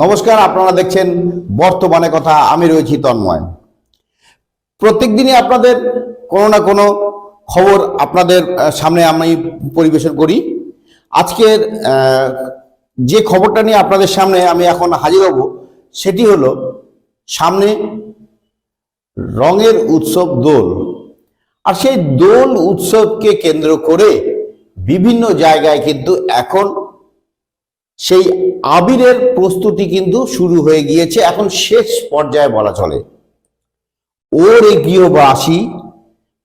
নমস্কার, আপনারা দেখছেন বর্তমানে কথা, আমি রয়েছি তন্ময়। প্রত্যেক দিনই আপনাদের কোনো না কোনো খবর আপনাদের সামনে আমি পরিবেশন করি। আজকের যে খবরটা নিয়ে আপনাদের সামনে আমি এখন হাজির হব, সেটি হলো সামনে রঙের উৎসব দোল। আর সেই দোল উৎসবকে কেন্দ্র করে বিভিন্ন জায়গায় কিন্তু এখন সেই আবিরের প্রস্তুতি কিন্তু শুরু হয়ে গিয়েছে। এখন শেষ পর্যায়ে বলা চলে। ওর ওরে গৃহবাসী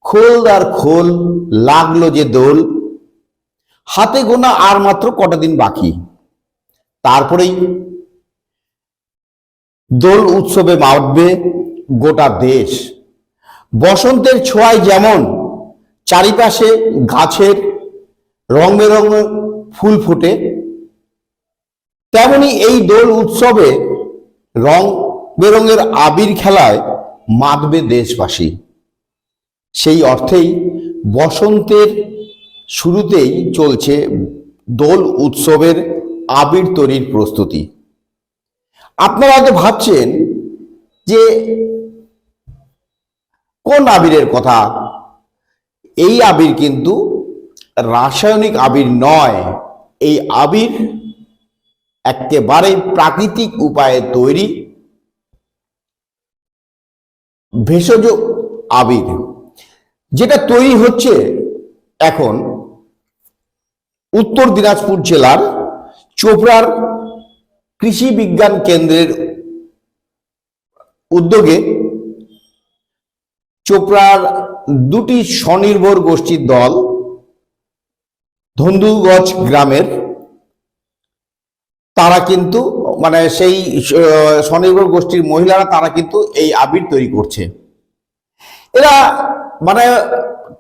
খোলদার খোল লাগল যে দোল। হাতে গোনা আর মাত্র কটা দিন বাকি। তারপরেই দোল উৎসবে মাতবে গোটা দেশ। বসন্তের ছোঁয়ায় যেমন চারিপাশে গাছের রং বেরঙ ফুল ফোটে তেমনি এই দোল উৎসবে রং বেরঙের আবির খেলায় মাতবে দেশবাসী। সেই অর্থেই বসন্তের শুরুতেই চলছে দোল উৎসবের আবির তৈরির প্রস্তুতি। আপনারা হয়তো ভাবছেন যে, কোন আবিরের কথা? এই আবির কিন্তু রাসায়নিক আবির নয়, এই আবির একেবারে প্রাকৃতিক উপায়ে তৈরি ভেষজ আবির, যেটা তৈরি হচ্ছে এখন উত্তর দিনাজপুর জেলার চোপড়ার কৃষি বিজ্ঞান কেন্দ্রের উদ্যোগে চোপড়ার দুটি স্বনির্ভর গোষ্ঠীর দল ধন্দুগঞ্জ গ্রামের তারা কিন্তু মানে সেই স্বনির্ভর গোষ্ঠীর মহিলারা তারা কিন্তু এই আবির তৈরি করছে। এরা মানে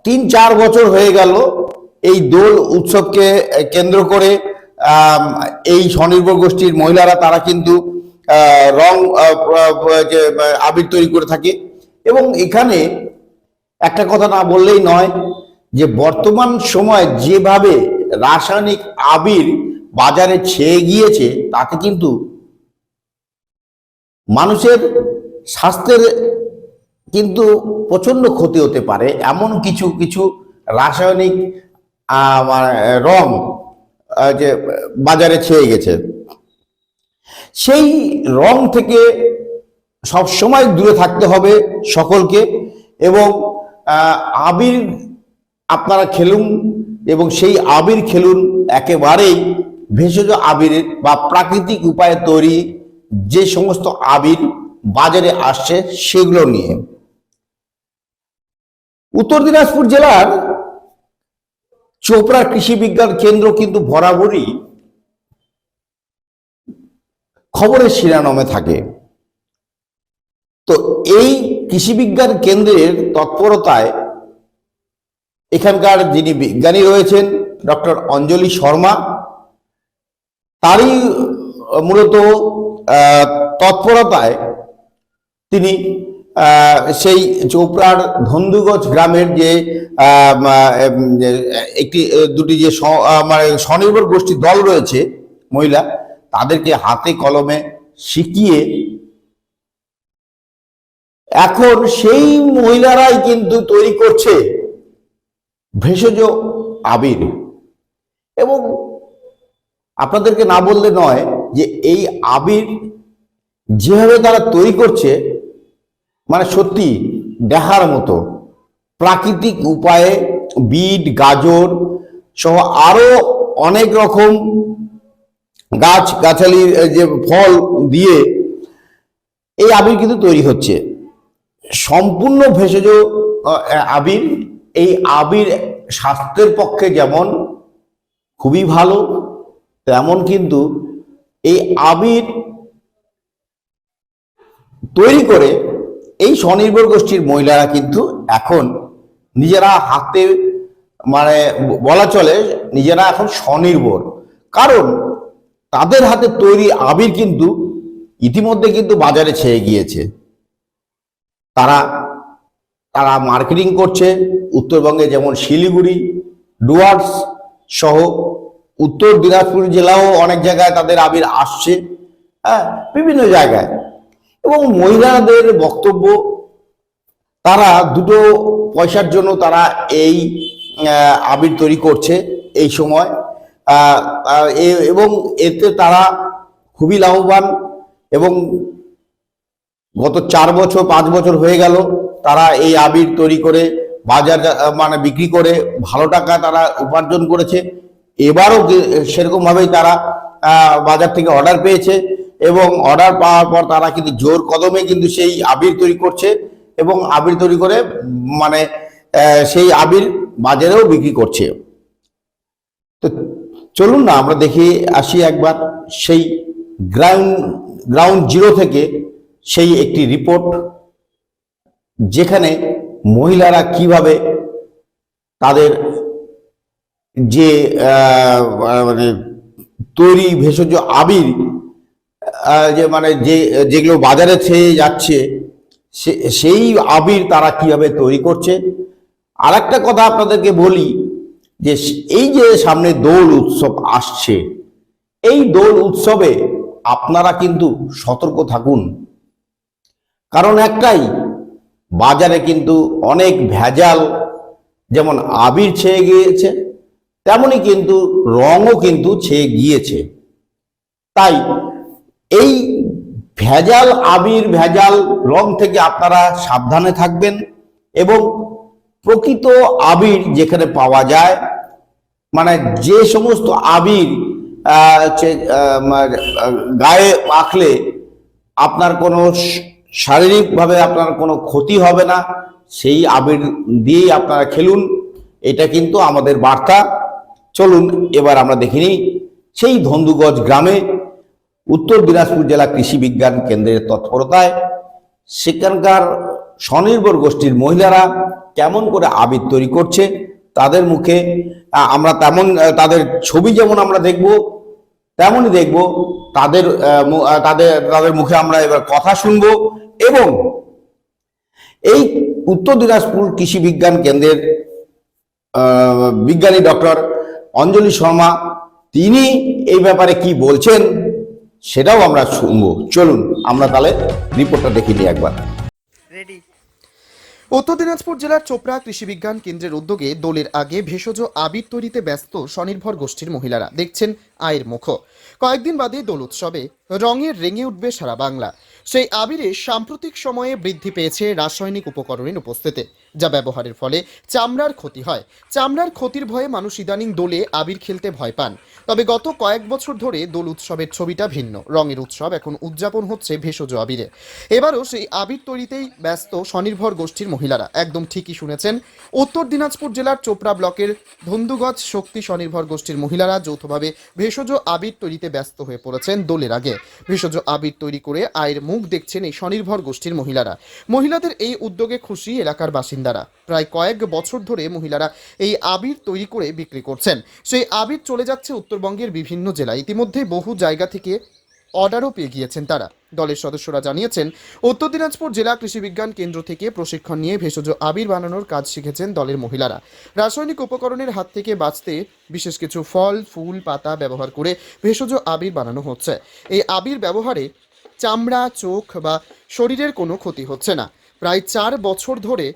তিন চার বছর হয়ে গেল এই দোল উৎসবকে কেন্দ্র করে এই স্বনির্ভর গোষ্ঠীর মহিলারা তারা কিন্তু রং যে, আবির তৈরি করে থাকে। এবং এখানে একটা কথা না বললেই নয় যে বর্তমান সময় যেভাবে রাসায়নিক আবির বাজারে ছেয়ে গিয়েছে তাতে কিন্তু মানুষের স্বাস্থ্যের কিন্তু প্রচণ্ড ক্ষতি হতে পারে। এমন কিছু কিছু রাসায়নিক রং যে বাজারে ছেয়ে গেছে। সেই রং থেকে সব সময় দূরে থাকতে হবে সকলকে এবং আবির আপনারা খেলুন এবং সেই আবির খেলুন একেবারেই ভেষজ আবিরের বা প্রাকৃতিক উপায়ে তৈরি যে সমস্ত আবির বাজারে আসছে সেগুলো নিয়ে। উত্তর দিনাজপুর জেলার চোপড়া কৃষি বিজ্ঞান কেন্দ্র কিন্তু বরাবরই খবরের শিরানমে থাকে। তো এই কৃষি বিজ্ঞান কেন্দ্রের তৎপরতায় এখানকার যিনি বিজ্ঞানী রয়েছেন, ডক্টর অঞ্জলি শর্মা তারই মূলত তৎপরতায় তিনি সেই চোপড়ার ধন্দুগঞ্জ গ্রামের যে একটি দুটি যে মানে স্বনির্ভর গোষ্ঠী দল রয়েছে, মহিলা, তাদেরকে হাতে কলমে শিখিয়ে এখন সেই মহিলারাই কিন্তু তৈরি করছে ভেষজ আবির। এবং আপনাদেরকে না বললে নয় যে এই আবির যেভাবে তারা তৈরি করছে মানে সত্যি দেখার মতো। প্রাকৃতিক উপায়ে বিট, গাজর সহ আরও অনেক রকম গাছ, গাছালির যে ফল দিয়ে এই আবির কিন্তু তৈরি হচ্ছে। সম্পূর্ণ ভেষজ আবির, এই আবির স্বাস্থ্যের পক্ষে যেমন খুবই ভালো তেমন কিন্তু এই আবির তৈরি করে এই স্বনির্ভর গোষ্ঠীর মহিলারা কিন্তু এখন নিজেরা হাতে মানে বলা চলে নিজেরা এখন স্বনির্ভর। কারণ তাদের হাতে তৈরি আবির কিন্তু ইতিমধ্যে কিন্তু বাজারে ছেয়ে গিয়েছে। তারা তারা মার্কেটিং করছে। উত্তরবঙ্গে যেমন শিলিগুড়ি, ডুয়ার্স সহ উত্তর দিনাজপুর জেলাও অনেক জায়গায় তাদের আবির আসছে হ্যাঁ বিভিন্ন জায়গায়। এবং মহিলাদের বক্তব্য, তারা দুটো পয়সার জন্য তারা এই আবির তৈরি করছে এই সময়। এবং এতে তারা খুবই লাভবান এবং গত চার বছর, পাঁচ বছর হয়ে গেল তারা এই আবির তৈরি করে, বাজার মানে বিক্রি করে ভালো টাকা তারা উপার্জন করেছে। এবারও সেরকমভাবেই তারা বাজার থেকে অর্ডার পেয়েছে এবং অর্ডার পাওয়ার পর তারা কিন্তু জোর কদমে কিন্তু সেই আবির তৈরি করছে এবং আবির তৈরি করে মানে সেই আবির বাজারেও বিক্রি করছে। তো চলুন না, আমরা দেখে, আসি একবার সেই গ্রাউন্ড গ্রাউন্ড জিরো থেকে সেই একটি রিপোর্ট যেখানে মহিলারা কীভাবে তাদের যে মানে তৈরি ভেষজ আবির যে মানে যে, যেগুলো বাজারে ছেয়ে যাচ্ছে সেই আবির তারা কীভাবে তৈরি করছে? আর একটা কথা আপনাদেরকে বলি, যে এই যে সামনে দোল উৎসব আসছে, এই দোল উৎসবে আপনারা কিন্তু সতর্ক থাকুন। কারণ একটাই, বাজারে কিন্তু অনেক ভেজাল, যেমন আবির ছেয়ে গিয়েছে তেমনি কিন্তু রঙও কিন্তু ছেয়ে গিয়েছে। তাই এই ভেজাল আবির ভেজাল রং থেকে আপনারা সাবধানে থাকবেন এবং প্রকৃত আবির যেখানে পাওয়া যায় মানে যে সমস্ত আবির মানে, গায়ে মাখলে আপনার কোনো শারীরিকভাবে আপনার কোনো ক্ষতি হবে না। সেই আবির দিয়েই আপনারা খেলুন। এটা কিন্তু আমাদের বার্তা। চলুন এবার আমরা দেখে নিই সেই ধন্দুগজ গ্রামে উত্তর দিনাজপুর জেলা কৃষি বিজ্ঞান কেন্দ্রের তৎপরতায় সেখানকার স্বনির্ভর গোষ্ঠীর মহিলারা কেমন করে আবির তৈরি করছে, তাদের মুখে আমরা তেমন তাদের ছবি যেমন আমরা দেখব, তেমনই দেখব তাদের তাদের তাদের মুখে আমরা এবার কথা শুনব এবং এই উত্তর দিনাজপুর কৃষি বিজ্ঞান কেন্দ্রের বিজ্ঞানী ডক্টর অঞ্জলি শর্মা তিনি এই ব্যাপারে কি বলছেন সেটাও আমরা শুনব। চলুন আমরা তাহলে রিপোর্টটা দেখি নিই একবার। রেডি উত্তর দিনাজপুর জেলার চোপড়া কৃষি বিজ্ঞান কেন্দ্রের উদ্যোগে দোলের আগে ভেষজ আবির তৈরিতে ব্যস্ত স্বনির্ভর গোষ্ঠীর মহিলারা। দেখছেন আয়ের মুখ। কয়েকদিন বাদে দোল উৎসবে রঙের রেঙে উঠবে সারা বাংলা। সেই আবিরে সাম্প্রতিক সময়ে বৃদ্ধি পেয়েছে রাসায়নিক উপকরণের উপস্থিতি, যা ব্যবহারের ফলে চামড়ার ক্ষতি হয়। চামড়ার ক্ষতির ভয়ে মানুষ ইদানিং দোলে আবির খেলতে ভয় পান। তবে গত কয়েক বছর ধরে দোল উৎসবের ছবিটা ভিন্ন। রঙের উৎসব এখন উদযাপন হচ্ছে ভেষজ আবিরে। এবারও সেই আবির তৈরিতেই ব্যস্ত স্বনির্ভর গোষ্ঠীর মহিলারা। একদম ঠিকই শুনেছেন, উত্তর দিনাজপুর জেলার চোপড়া ব্লকের ধন্দুগজ শক্তি স্বনির্ভর গোষ্ঠীর মহিলারা যৌথভাবে ভেষজ আবির তৈরিতে ব্যস্ত হয়ে পড়েছেন দোলের আগে। ভেষজ আবির তৈরি করে আয়ের মুখ দেখছেন এই স্বনির্ভর গোষ্ঠীর মহিলারা। মহিলাদের এই উদ্যোগে খুশি এলাকার বাসিন্দারা। প্রায় কয়েক বছর ধরে মহিলারা এই আবির তৈরি করে বিক্রি করছেন। সেই আবির চলে যাচ্ছে উত্তরবঙ্গের বিভিন্ন জেলায়। ইতিমধ্যে বহু জায়গা থেকে অর্ডারও পেয়ে গিয়েছেন তারা। দলের সদস্যরা জানিয়েছেন, উত্তর দিনাজপুর জেলা কৃষি বিজ্ঞান কেন্দ্র থেকে প্রশিক্ষণ নিয়ে ভেষজ আবির বানানোর কাজ শিখেছেন দলের মহিলারা। রাসায়নিক উপকরণের হাত থেকে বাঁচতে বিশেষ কিছু ফল, ফুল, পাতা ব্যবহার করে ভেষজ আবির বানানো হচ্ছে। এই আবির ব্যবহারে চামড়া, চোখ বা শরীরের কোনো ক্ষতি হচ্ছে না। প্রায় চার বছর ধরে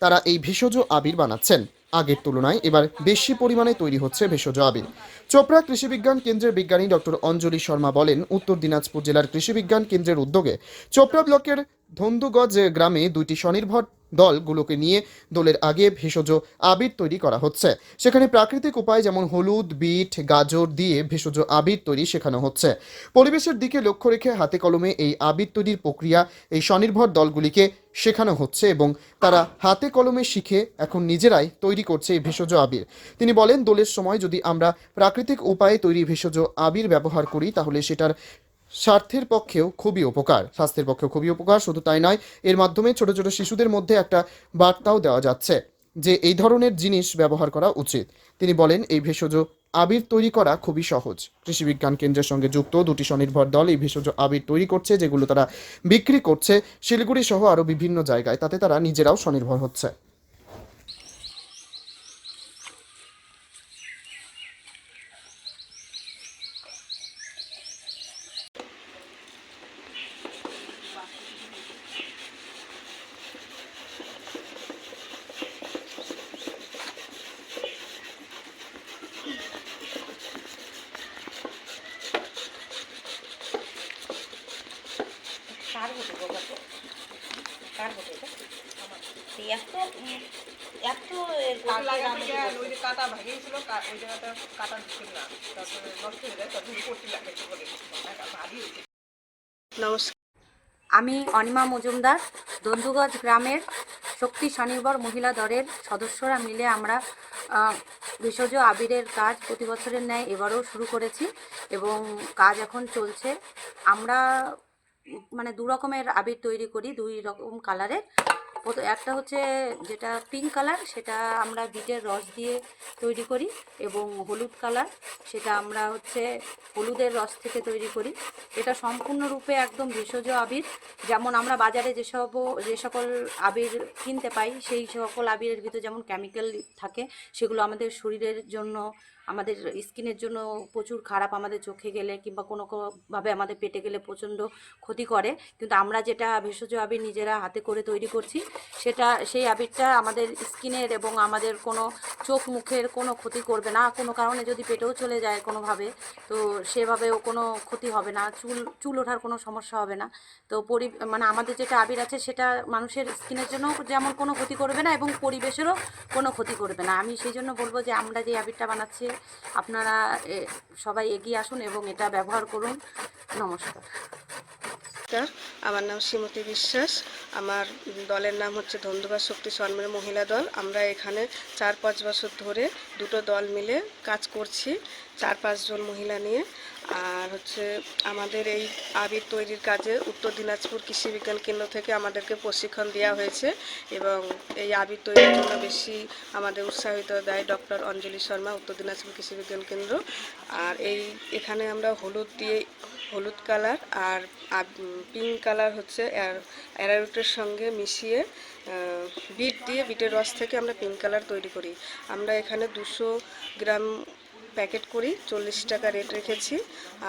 তারা এই ভেষজ আবির বানাচ্ছেন। আগের তুলনায় এবার বেশি পরিমাণে তৈরি হচ্ছে ভেষজ আবির। চোপড়া কৃষি বিজ্ঞান কেন্দ্রের বিজ্ঞানী ডক্টর অঞ্জলি শর্মা বলেন, উত্তর দিনাজপুর জেলার কৃষি বিজ্ঞান কেন্দ্রের উদ্যোগে চোপড়া ব্লকের ধন্দুগজ গ্রামে দুইটি স্বনির্ভর দলগুলোকে নিয়ে দোলের আগে ভেষজ আবির তৈরি করা হচ্ছে। সেখানে প্রাকৃতিক উপায় যেমন হলুদ, বিট, গাজর দিয়ে ভেষজ আবির তৈরি শেখানো হচ্ছে। পরিবেশের দিকে লক্ষ্য রেখে হাতে কলমে এই আবির তৈরির প্রক্রিয়া এই স্বনির্ভর দলগুলিকে শেখানো হচ্ছে এবং তারা হাতে কলমে শিখে এখন নিজেরাই তৈরি করছে এই ভেষজ আবির। তিনি বলেন, দোলের সময় যদি আমরা প্রাকৃতিক উপায়ে তৈরি ভেষজ আবির ব্যবহার করি, তাহলে সেটার স্বার্থের পক্ষেও খুবই উপকার, স্বাস্থ্যের পক্ষেও খুবই উপকার, শুধু তাই নয়, এর মাধ্যমে ছোট ছোট শিশুদের মধ্যে একটা বার্তাও দেওয়া যাচ্ছে যে এই ধরনের জিনিস ব্যবহার করা উচিত। তিনি বলেন, এই ভেষজ আবির তৈরি করা খুবই সহজ। কৃষি বিজ্ঞান কেন্দ্রের সঙ্গে যুক্ত দুটি স্বনির্ভর দল এই ভেষজ আবির তৈরি করছে, যেগুলো তারা বিক্রি করছে। শিলিগুড়ি সহ আরও বিভিন্ন জায়গায়, তাতে তারা নিজেরাও স্বনির্ভর হচ্ছে কার হতে বাবা তো কার হতে এটা এই এত এত কাটা ওই জায়গাটা কাটা ঢুকে না। তারপরে নষ্ট হয়ে যায় বলে ভারী হয়েছে। নমস্কার। আমি অনিমা মজুমদার দন্দুগঞ্জ গ্রামের শক্তি স্বনির্ভর মহিলা দলের সদস্যরা মিলে আমরা ভেষজ আবিরের কাজ প্রতি বছরের ন্যায় এবারও শুরু করেছি এবং কাজ এখন চলছে। আমরা মানে দু রকমের আবির তৈরি করি দুই রকম কালারের একটা হচ্ছে যেটা পিঙ্ক কালার সেটা আমরা বিটের রস দিয়ে তৈরি করি এবং হলুদ কালার সেটা আমরা হচ্ছে হলুদের রস থেকে তৈরি করি। এটা সম্পূর্ণরূপে একদম ভেষজ আবির। যেমন আমরা বাজারে যেসব যে সকল আবির কিনতে পাই, সেই সকল আবিরের ভিতরে যেমন কেমিক্যাল থাকে, সেগুলো আমাদের শরীরের জন্য আমাদের স্কিনের জন্য প্রচুর খারাপ আমাদের চোখে গেলে কিংবা কোনো কোনো ভাবে আমাদের পেটে গেলে প্রচণ্ড ক্ষতি করে। কিন্তু আমরা যেটা ভেষজ আবির নিজেরা হাতে করে তৈরি করছি, সেটা, সেই আবিরটা আমাদের স্কিনের এবং আমাদের কোনো চোখ মুখের কোনো ক্ষতি করবে না। কোনো কারণে যদি পেটেও চলে যায় কোনোভাবে, তো সেভাবেও কোনো ক্ষতি হবে না। চুল চুল ওঠার কোনো সমস্যা হবে না। তো পরি মানে আমাদের যেটা আবির আছে সেটা মানুষের স্কিনের জন্য যেমন কোনো ক্ষতি করবে না এবং পরিবেশেরও কোনো ক্ষতি করবে না। আমি সেই জন্য বলব যে আমরা যে আবিরটা বানাচ্ছি আপনারা সবাই এগিয়ে আসুন এবং এটা ব্যবহার করুন। নমস্কার। নমস্কার। আমার নাম শ্রীমতী বিশ্বাস। আমার দলের নাম হচ্ছে ধন্দুবা শক্তি স্বর্ণের মহিলা দল। আমরা এখানে চার পাঁচ বছর ধরে দুটো দল মিলে কাজ করছি, চার পাঁচজন মহিলা নিয়ে। আর হচ্ছে আমাদের এই আবির তৈরির কাজে উত্তর দিনাজপুর কৃষি বিজ্ঞান কেন্দ্র থেকে আমাদেরকে প্রশিক্ষণ দেওয়া হয়েছে এবং এই আবির তৈরির জন্য বেশি আমাদের উৎসাহিত দেয় ডক্টর অঞ্জলি শর্মা, উত্তর দিনাজপুর কৃষি বিজ্ঞান কেন্দ্র। আর এই এখানে আমরা হলুদ দিয়ে হলুদ কালার আর পিঙ্ক কালার হচ্ছে অ্যারারুটের সঙ্গে মিশিয়ে বিট দিয়ে, বিটের রস থেকে আমরা পিঙ্ক কালার তৈরি করি। আমরা এখানে দুশো গ্রাম প্যাকেট করি, চল্লিশ টাকা রেট রেখেছি।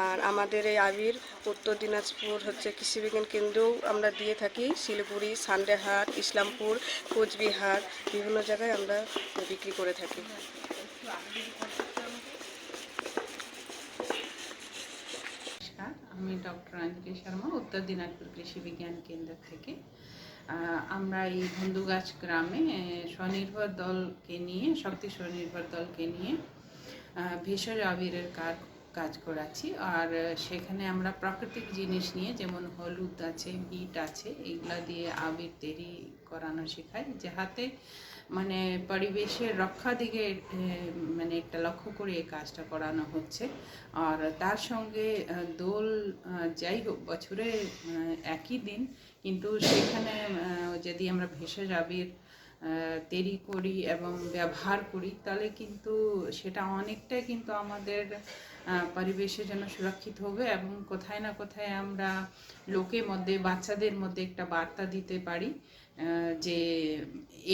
আর আমাদের এই আবির উত্তর দিনাজপুর হচ্ছে কৃষি বিজ্ঞান কেন্দ্রেও আমরা দিয়ে থাকি। শিলিগুড়ি, সান্ডেহাট, ইসলামপুর, কোচবিহার, বিভিন্ন জায়গায় আমরা বিক্রি করে থাকি নমস্কার আমি ডক্টর অঞ্জলি শর্মা, উত্তর দিনাজপুর কৃষি বিজ্ঞান কেন্দ্র থেকে। আমরা এই ধন্দুগাছ গ্রামে স্বনির্ভর দলকে নিয়ে, শক্তি স্বনির্ভর দলকে নিয়ে ভেষজ আবিরের কাজ কাজ করাচ্ছি। আর সেখানে আমরা প্রাকৃতিক জিনিস নিয়ে যেমন হলুদ আছে বিট আছে, এগুলা দিয়ে আবির তৈরি করানো শেখাই। যাহাতে মানে পরিবেশের রক্ষা দিকে মানে একটা লক্ষ্য করে এই কাজটা করানো হচ্ছে। আর তার সঙ্গে দোল যাই হোক, বছরে একই দিন। কিন্তু সেখানে যদি আমরা ভেষজ আবির তৈরি করি এবং ব্যবহার করি, তাহলে কিন্তু সেটা অনেকটাই কিন্তু আমাদের আহ, যেন সুরক্ষিত হবে এবং কোথায় না কোথায় আমরা লোকের মধ্যে বাচ্চাদের মধ্যে একটা বার্তা দিতে পারি যে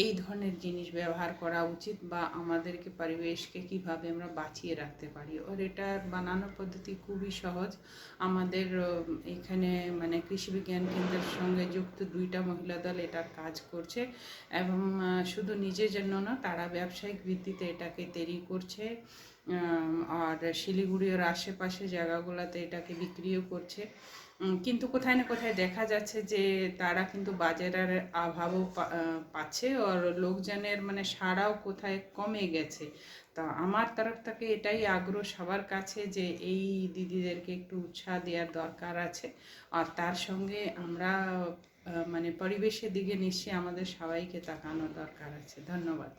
এই ধরনের জিনিস ব্যবহার করা উচিত বা আমাদেরকে পরিবেশকে কীভাবে আমরা বাঁচিয়ে রাখতে পারি। আর এটা বানানোর পদ্ধতি খুবই সহজ। আমাদের এখানে মানে কৃষি বিজ্ঞান কেন্দ্রের সঙ্গে যুক্ত দুইটা মহিলা দল এটার কাজ করছে এবং শুধু নিজের জন্য না তারা ব্যবসায়িক ভিত্তিতে এটাকে তৈরি করছে। আর শিলিগুড়ি ওর আশেপাশে জায়গাগুলোতে এটাকে বিক্রিও করছে। কিন্তু কোথায় না কোথায় দেখা যাচ্ছে যে তারা কিন্তু বাজারের অভাবও পাচ্ছে আর লোকজনের মানে সাড়াও কোথায় কমে গেছে। তা আমার তরফ থেকে এটাই আগ্রহ সবার কাছে যে এই দিদিদেরকে একটু উৎসাহ দেওয়ার দরকার আছে। আর তার সঙ্গে আমরা মানে পরিবেশের দিকে নিশ্চয়ই আমাদের সবাইকে তাকানো দরকার আছে। ধন্যবাদ।